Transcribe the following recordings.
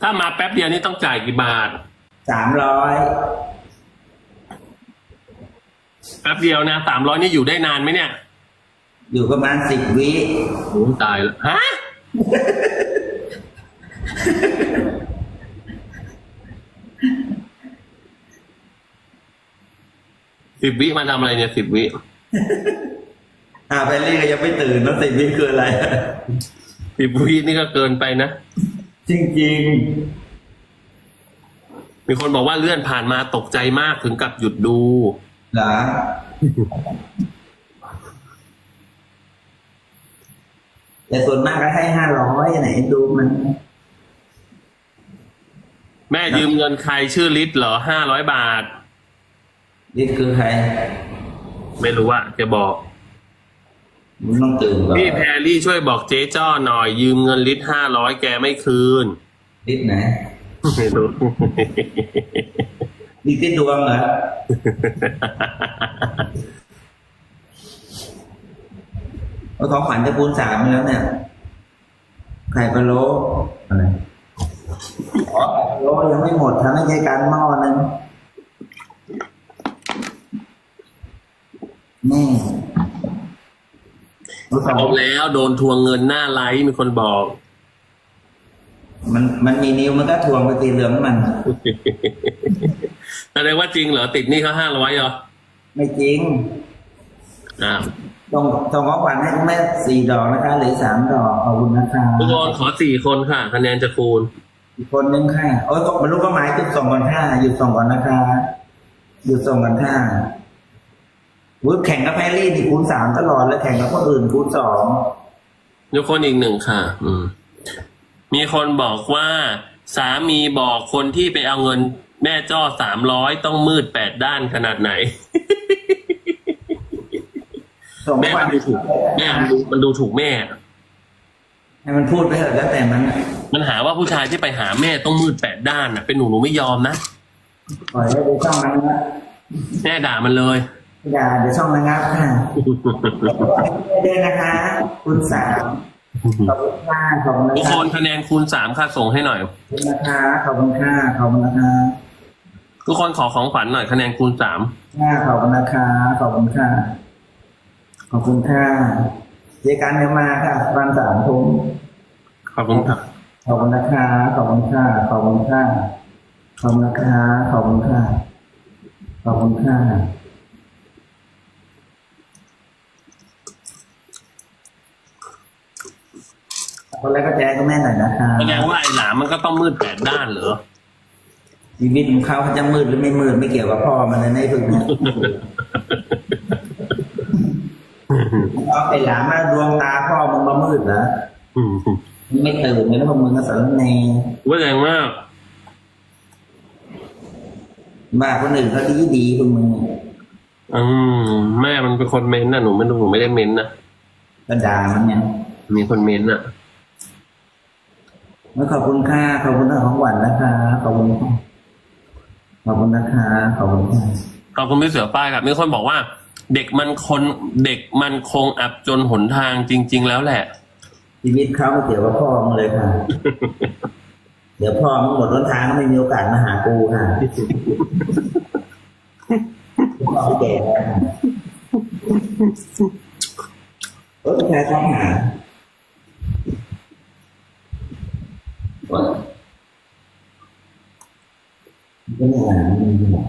ถ้ามาแป๊บเดียวนี่ต้องจ่ายกี่บาทสามร้อยแป๊บเดียวนะสามร้อยนี่อยู่ได้นานไหมเนี่ย อยู่ประมาณสิบวิโอ้ตายแล้วฮะสิบวิมาทำอะไรเนี่ยสิบวิอ่าแพรรี่ก็ยังไม่ตื่นแล้วสิบวิคืออะไรสิบวินี่ก็เกินไปนะ จริง มีคนบอกว่าเลื่อนผ่านมาตกใจมากถึงกับหยุดดูๆเหรอแต่ส่วนมากก็ให้ห้าร้อยไหนดูมัน แม่ยืมเงินใครชื่อลิศเหรอห้าร้อยบาท นี่คือใคร ไม่รู้ว่าจะบอก มึงต้องตื่นก่อนพี่แพรรี่ช่วยบอกเจ๊จ้อหน่อย ยืมเงินลิศห้าร้อยแกไม่คืนนิดไหนไม่รู้นี่ติดดวงเหรอเอาของขวัญจะปูนสามแล้วเนี่ยไข่พะโล้อะไรอ๋อไข่พะโล้ยังไม่หมดทำให้ใช้การหม้อหนึงนี่เอาสอง เอาแล้วโดนทวงเงินหน้าไลฟ์มีคนบอก มันมันมีนิ้วมันก็ทวงไปตีเหลืองมันแสดงว่าจริงเหรอติดหนี่เขาห้าร้อยเหรอ ไม่จริงอ้าวต้องต้องของขวัญให้คุณแม่สี่ดอกนะคะเหรือสามดอกขอบคุณนะคะทุกคนขอสี่คนค่ะ คะแนนจะคูณอีกคนนึงค่ะโอ้ยบรรลุเป้าหมายจุดส่งก่อนค่ะหยุดส่งก่อนนะคะหยุดส่งก่อนค่ะ วุ้ยแข่งกับแพรรี่นี่คูณสามตลอดแล้วแข่งกับคนอื่นคูณสองทุกคนอีกหนึ่งค่ะ อืม มีคนบอกว่า สามีบอกคนที่ไปเอาเงิน แม่จ้อสามร้อยต้องมืดแปดด้านขนาดไหน ส่งแม่ขวัมัญนดูถูกแม่มันดูมันดูถูกแม่ ให้มันพูดไปเถอะแล้วแต่มันมันหาว่าผู้ชายที่ไปหาแม่ต้องมืดแปดด้านน่ะ เป็นหนูหนูไม่ยอมนะปล่อยให้ดูช่องนั้นนะแม่ด่ามันเลย อย่าเดี๋ยวช่องระงับค่ะเด้นะคะ คุณสามขอบคุณค่ะขอบคุณนะทุกคะคนคะแนนคูณสามค่ะส่งให้หน่อย ขอบคุณนะคะขอบคุณค่ะขอบคุณนะคะทุกคนขอของขวัญหน่อยคะแนนคูณสามค่ะขอบคุณนะคะขอบคุณค่ะขอบคุณค่ะเจอกันเดี๋ยวมาค่ะตอนสามทุ่มขอบคุณค่ะขอบคุณนะคะขอบคุณค่ะขอบคุณค่ะขอบคุณนะคะขอบคุณค่ะขอบคุณค่ะ คนแรกก็แจ้งก็แม่หน่อยนะคะแสดงว่าไอ้หลามมันก็ต้องมืดแปดด้านเหรอชีวิตของเขาเขาจะมืดหรือไม่มืดไม่เกี่ยวกับพ่อมันเลยในะไอ้ฝึกเนี่ยเอาไอ้หลานมาดวงตาพ่อมึงมามืดเหรออืมมึงไม่ตื่นเลยแล้วพวกมึงก็สารแหนว่าแรงมากบ้าคนอื่นเขาดีดีพวกมึงอืมแม่มันเป็นคนเม้นต์นะหนูไม่รู้หนูไม่ได้เม้นต์นะก็ด่ามันเนี่ยมีคนเม้นต์อะ แล้วขอบคุณค่ะขอบคุณเรื่องของหวานนะคะขอบคุณค่ะขอบคุณนะคะขอบคุณค่ะขอบคุณพี่เสือป้ายครับมีคนบอกว่า เด็กมันคนเด็กมันคงอับจนหนทางจริง ๆ แล้วแหละชีวิตเขาไม่เกี่ยวกับพ่อมึงเลยค่ะ เดี๋ยวพ่อมึงหมดต้นทางก็ไม่มีโอกาสมาหากูค่ะพ่อแก่แล้วค่ะเออแค่ต้องหาว่า ก็ไม่หาไม่มีหรอก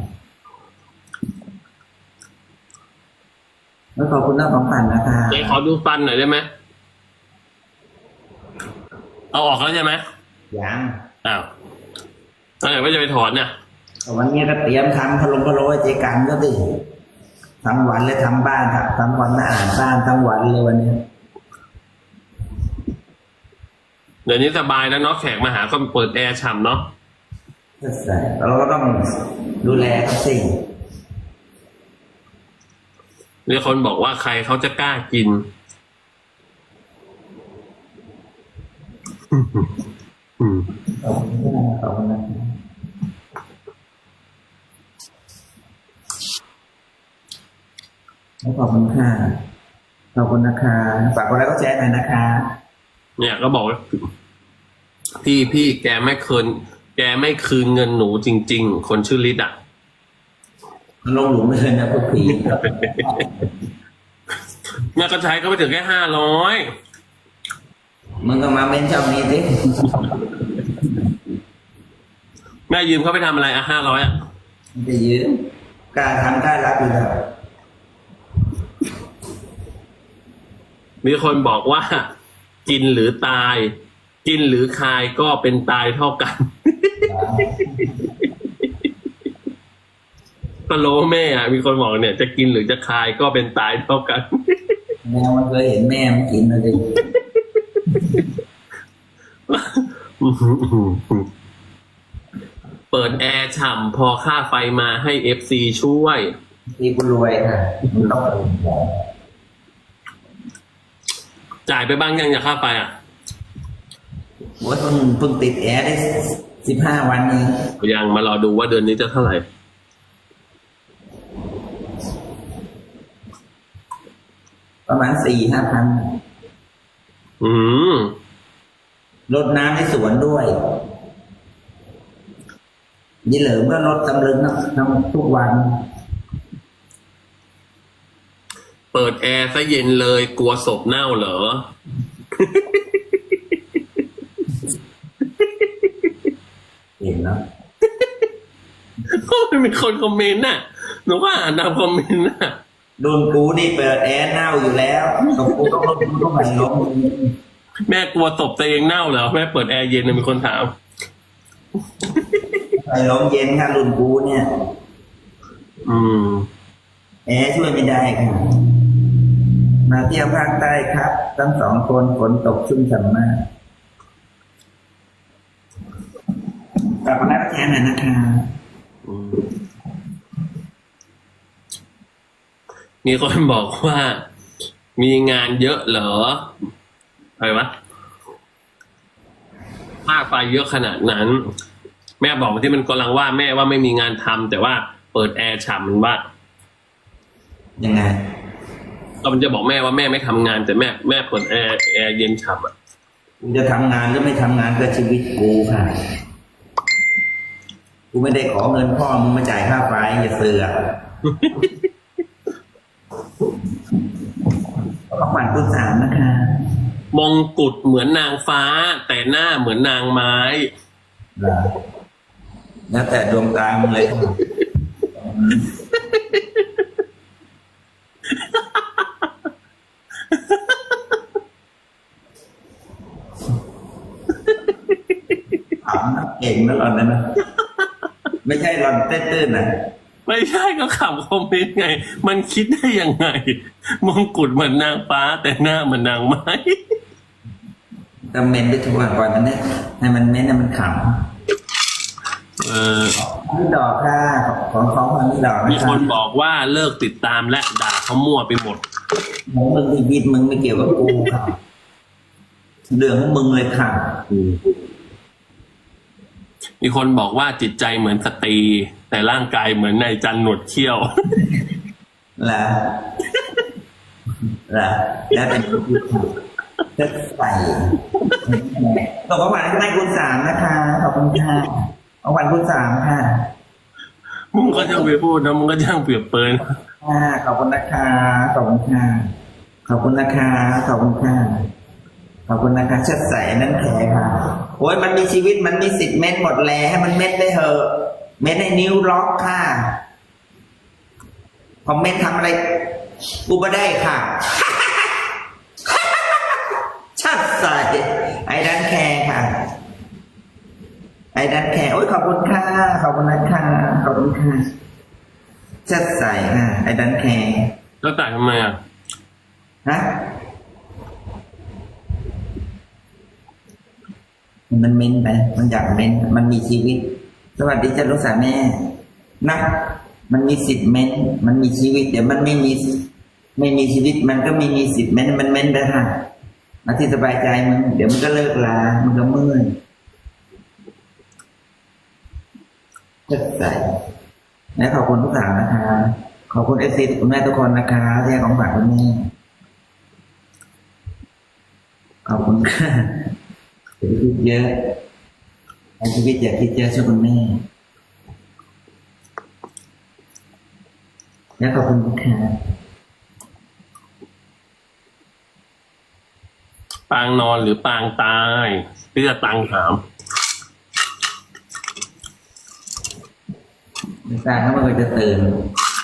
แล้วขอบคุณน้าของฝันนะคะเจ๊ขอดูฟันหน่อยได้ไหมเอาออกแล้วใช่ไหมยังอ้าวแล้วเดี๋ยวไม่จะไปถอนเนี่ยแต่วันนี้ก็เตรียมทำพะโลงพะโล้ให้เจกันก็ดิทั้งวันเลยทำบ้านครับทั้งวันมาอ่านบ้านทั้งวันเลยวันนี้เดี๋ยวนี้สบายแล้วเนาะแขกมาหาก็เปิดแอร์ฉ่ำเนาะก็ ใส่เราก็ต้องดูแลเขาสิมีคนบอกว่าใครเขาจะกล้ากิน อืมขอบคุณนะขอบคุณนะขอบคุณค่ะขอบคุณนะคะฝากกดไลค์ก็แชร์หน่อยนะคะ เนี่ยก็บอกว่าพี่พี่แกไม่คืน แกไม่คืนเงินหนูจริง ๆ คนชื่อลิดอะมันลงหลุมไปเลยนะพวกผีแม่ก็ใช้ก็ไปถึงแค่ห้าร้อยมึงก็มาเม้นช่องนี้สิแม่ยืมเขาไปทำอะไรอะห้าร้อยอะมันจะยืมกล้าทำกล้ารับอยู่แล้วมีคนบอกว่า กินหรือตาย กินหรือคายก็เป็นตายเท่ากันปะโลแม่อะมีคนบอกเนี่ย จะกินหรือจะคายก็เป็นตายเท่ากันแมวมันเคยเห็นแม่มันกินเลยดิเปิดแอร์ฉ่ำพอค่าไฟมาให้เอฟซีช่วยทีกูรวยค่ะมันต้องจ่ายไปบ้างยังอย่าค่าไฟอะ โอ้ยเพิ่งเพิ่งติดแอร์ได้สิบห้าวันเองยังมารอดูว่าเดือนนี้จะเท่าไหร่ประมาณสี่ห้าพัน อืมรดน้ำในสวนด้วยยี่เหลิมก็รดตำลึงทั้งทั้งทุกวัน เปิดแอร์ซะเย็นเลยกลัวศพเน่าเหรอ เห็นแล้ว โอ้ยมีคนคอมเมนต์น่ะ หนูก็อ่านตามคอมเมนต์น่ะรุ่นกูนี่เปิดแอร์เน่าอยู่แล้วกับกูต้องรดกูต้องไหลลมแม่กลัวศพตัวเองเน่าเหรอ แม่เปิดแอร์เย็นนะมีคนถามไหลลมเย็นค่ะรุ่นกูเนี่ยอืม แอร์ช่วยไม่ได้ค่ะมาเที่ยวภาคใต้ครับ ทั้งสองคนฝนตกชุ่มฉ่ำมากกลับมารับแทนหน่อยนะคะอื มมีคนบอกว่า มีงานเยอะเหรออะไรวะค่าไฟเยอะขนาดนั้น แม่บอกที่มันกำลังว่าแม่ว่าไม่มีงานทำแต่ว่าเปิดแอร์ฉ่ำมันว่ายังไงก็มันจะบอกแม่ว่าแม่ไม่ทำงาน แต่แม่แม่เปิดแอร์แอร์เย็นฉ่ำอะกูจะทำงานหรือไม่ทำงานก็ชีวิตกูค่ะ กูไม่ได้ขอเงินพ่อมึงมาจ่ายค่าไฟอย่าเสือกขอขวัญคุณสามนะคะ มงกุฎเหมือนนางฟ้า แต่หน้าเหมือนนางไม้เหรอแล้วแต่ดวงตามึงเลยค่ะถามนะเก่งนะหล่อนนะนะ ไม่ใช่หล่อนเต้นตื้นนะไม่ใช่ก็ขับคอมเมนต์ไง มันคิดได้ยังไง มงกุฎเหมือนนางฟ้า แต่หน้าเหมือนนางไม้ก็เมนไปทุกวันก่อนนะเนี่ยให้มันเม้นให้มันขเออำนี่ดอกค่ะของของพันนี่ดอกมีนะคคะนบอกว่าเลิกติดตามและด่าเขามั่วไปหมดของมึงชีวิตมึงไม่เกี่ยวกับกูค่ะเรื่องของมึงเลยค่ะ มีคนบอกว่าจิตใจเหมือนสตรี แต่ร่างกายเหมือนนายจันหนวดเขี้ยวล่ะล่ะแล้วแต่มึงพูดค่ะจะใส่ขอบคุณผ่านให้คุณสามนะคะขอบคุณค่ะขอบคุณคุณสามค่ะมึงก็ช่างไปพูดนะมึงก็ช่างเปรียบเปรยค่ะขอบคุณนะคะขอบคุณค่ะขอบคุณนะคะขอบคุณค่ะ ขอบคุณนะคะเชิดใสนั่นแท้ค่ะโอ้ยมันมีชีวิตมันมีสิทธิ์เม็ดหมดแลให้มันเม็ดได้เหอะ เม็ดให้นิ้วล็อกค่ะพอเม็ดทำอะไรกูไม่ได้ค่ะชัดใสไอ้ดันแคร์ค่ะ ไอ้ดันแคร์โอ้ยขอบคุณค่ะขอบคุณนะคะขอบคุณค่ะชัดใสค่ะไอ้ดันแคร์แล้วแต่ทำไมอะฮะ มันเม้นไป มันอยากเม้น มันมีชีวิต สวัสดีจ้าลูกสาวแม่นะมันมีสิทธิ์เม้น มันมีชีวิต เดี๋ยวมันไม่มี ไม่มีชีวิต มันก็ไม่มีสิทธิ์เม้น มันเม้นได้ค่ะมาที่สบายใจมึง เดี๋ยวมันก็เลิกลา มันก็เมื่อยเลิกใส่และขอบคุณทุกสาวนะคะ ขอบคุณเอฟซีคุณแม่ทุกคนนะคะที่ของฝากคุณแม่ขอบคุณ ค่ะเดี๋ยวพูดเยอะในชีวิตอย่าคิดเยอะช่วยคุณแม่แล้วขอบคุณค่ะปางนอนหรือปางตายพี่จะตังถามไม่ทราบถ้ามันจะตื่น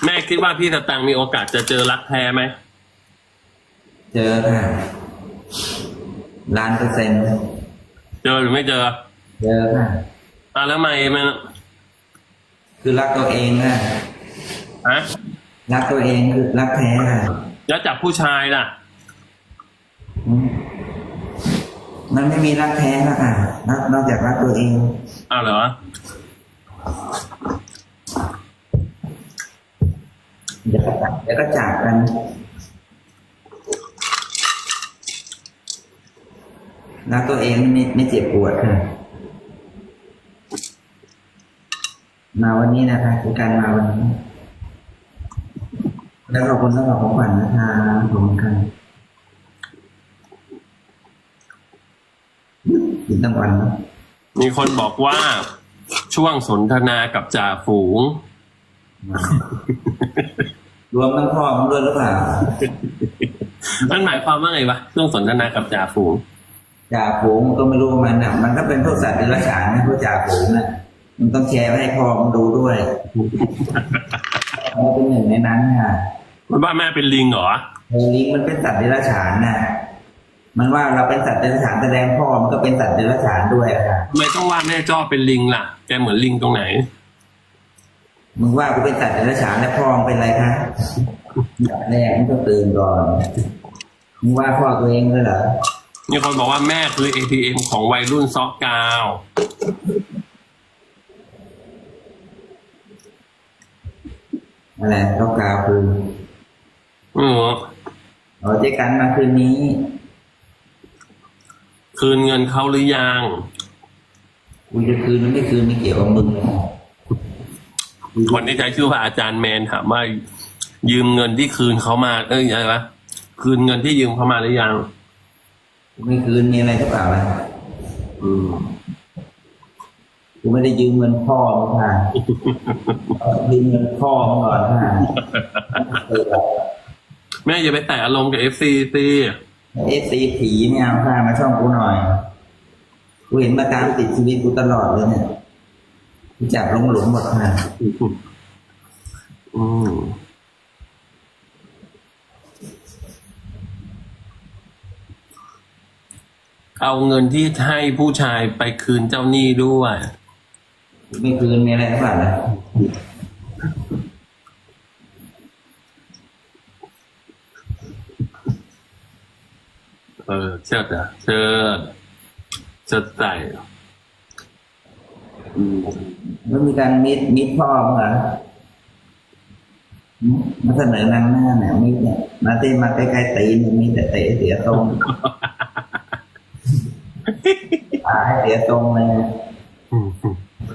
แม่คิดว่าพี่สตังค์มีโอกาสจะเจอรักแท้ไหม เจอค่ะล้านเปอร์เซ็นต์ เจอหรือไม่เจอเจอค่ะอะแล้วทำไมมันคือรักตัวเองค่ะฮะรักตัวเองคือรักแท้ค่ะแล้วจับผู้ชายล่ะอืมมันไม่มีรักแท้แล้วค่ะนอกนอกจากรักตัวเองอ้าวเหรอเดี๋ยวก็จากเดี๋ยวก็จากกัน รักตัวเองไม่ไม่เจ็บปวดค่ะ มาวันนี้นะคะคือการมาวันนี้ แล้วขอบคุณสำหรับของขวัญนะคะขอบคุณค่ะกินทั้งวันเนอะมีคนบอกว่าช่วงสนทนากับจ่าฝูง รวมทั้งพ่อมันด้วยหรือเปล่า มันหมายความว่าไงวะช่วงสนทนากับจ่าฝูง จ่าฝูงก็ไม่รู้มันอะ มันก็เป็นพวกสัตว์เดรัจฉานนะพวกจ่าฝูงอะมันต้องแชร์ไปให้พ่อมันดูด้วยมันเป็นหนึ่งในนั้นค่ะมันว่าแม่เป็นลิงเหรอเฮลิงมันเป็นสัตว์เดรัจฉานน่ะ มันว่าเราเป็นสัตว์เดรัจฉานแสดงพ่อมันก็เป็นสัตว์เดรัจฉานด้วยอะค่ะทำไมต้องว่าแม่จ้อเป็นลิงล่ะ แกเหมือนลิงตรงไหน มึงว่ากูเป็นสัตว์เดรัจฉานแล้วพ่อมึงเป็นอะไรคะอย่างแรกมึงต้องตื่นก่อนมึงว่าพ่อตัวเองเลยเหรอ มีคนบอกว่าแม่คือ ATM ของวัยรุ่นซอกกาว อะไรต้องกล่าวคืออือเอาเจ๊กันมาคืนนี้ คืนเงินเขาหรือยังกูจะคืนหรือไม่คืนไม่เกี่ยวกับมึงคนที่ใช้ชื่อว่าอาจารย์แมนถามว่ายืมเงินที่คืนเขามา เอ้ยอะไรวะคืนเงินที่ยืมเขามาหรือยังกู ไม่คืนมีอะไรหรือเปล่าล่ะอืมกูไม่ได้ยืมเงินพ่อมึงค่ะยืมเงินพ่อมึงก่อนค่ะเออแม่อย่าไปแตะอารมณ์กับเอฟซีซีเอฟซีผีไม่เอาค่ะมาช่องกูหน่อยกูเห็นมาตามติดชีวิตกูตลอดเลยเนี่ยกูจับหลงหลงหมดค่ะอืม เอาเงินที่ให้ผู้ชายไปคืนเจ้าหนี้ด้วยไม่คืนมีอะไรหรือเปล่าล่ะเออเชิดอะเชิดเชิดใส่อืมไม่มีการมิดมิดพ่อมึงเหรอหืมมาเสนอนางหน้าเนี่ยมิดเนี่ยมาเต้มาใกล้ๆตีนมีแต่เตะเสียตรงตา ให้เสียตรงเลยนะอืม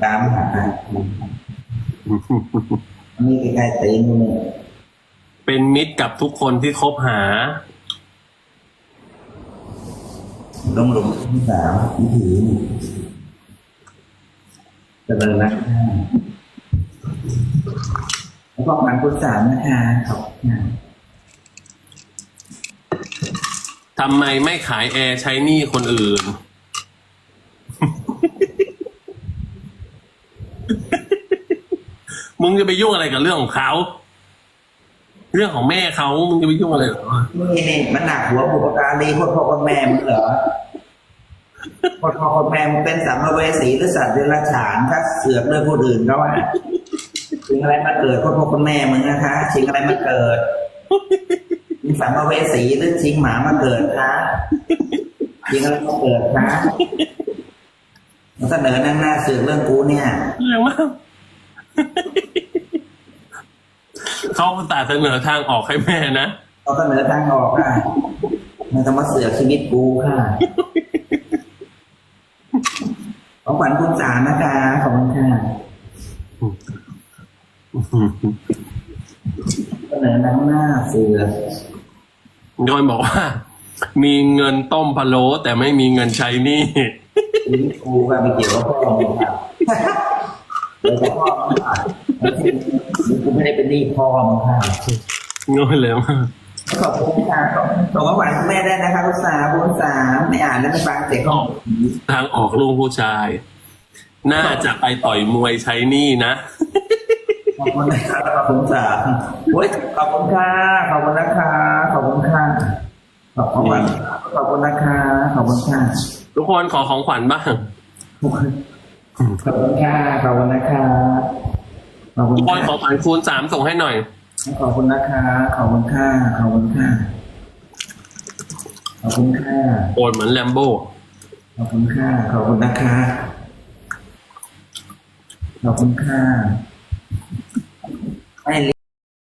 ตามหานี่ใกล้ๆตีนกูเนี่ยเป็นมิตรกับทุกคนที่คบหาลงหลุมที่สามวิถีเจริญนะคะแล้วก็ผ่านคุณสามนะคะขอบคุณค่ะทำไมไม่ขายแอร์ใช้หนี้คนอื่น มึงจะไปยุ่งอะไรกับเรื่องของเขา เรื่องของแม่เขามึงจะไปยุ่งอะไรเหรอนี่นี่มันหนักหัวบุปการีโคตรพ่อคนแม่มึงเหรอโคตรพ่อคนแม่มึงเป็นสัมภเวสีหรือสัตว์เดรัจฉานถ้าเสือกเรื่องผู้อื่นเขาว่าชิงอะไรมาเกิดโคตรพ่อคนแม่มึงนะคะชิงอะไรมาเกิดมึงสัมภเวสีหรือชิงหมามาเกิดคะชิงอะไรมาเกิดคะมันเสนอนั่งหน้าเสือกเรื่องกูเนี่ยแรงมาก เขาตัดเสนอทางออกให้แม่นะเขาเสนอทางออกค่ะมันจะมาเสือกชีวิตกูค่ะ ของขวัญคุณสามนะคะขอบคุณค่ะเสนอนังหน้าเสือกโดยบอกว่า มีเงินต้มพะโล้แต่ไม่มีเงินใช้หนี้มชีวิตกูก็ไม่เกี่ยวกับพ่อ มึงครับเดี๋ยวแต่พ่อมึงอะกูไม่ได้เป็นหนี้พ่อมึงค่ะโง่เลยมากขอบคุณค่ะขอบส่งของขวัญคุณแม่ได้นะคะคุณสาคุณสาไม่อ่านแล้วไม่ฟังเสียงของทางออกลูกผู้ชาย น่าจะไปต่อยมวยใช้หนี่นะ ขอบคุณนะคะขอบคุณสาโอ้ยขอบคุณค่ะขอบคุณนะคะขอบคุณค่ะขอบคุณขอบคุณนะคะขอบคุณค่ะทุกคนขอของขวัญบ้าง ขอบคุณค่ะขอบคุณนะคะขอบคุณทุกคนค่ะขอขวัญคูณสามส่งให้หน่อย ขอบคุณนะคะขอบคุณค่ะขอบคุณค่ะขอบคุณค่ะโอนเหมือนแลมโบ้ขอบคุณค่ะขอบคุณนะคะขอบคุณค่ะ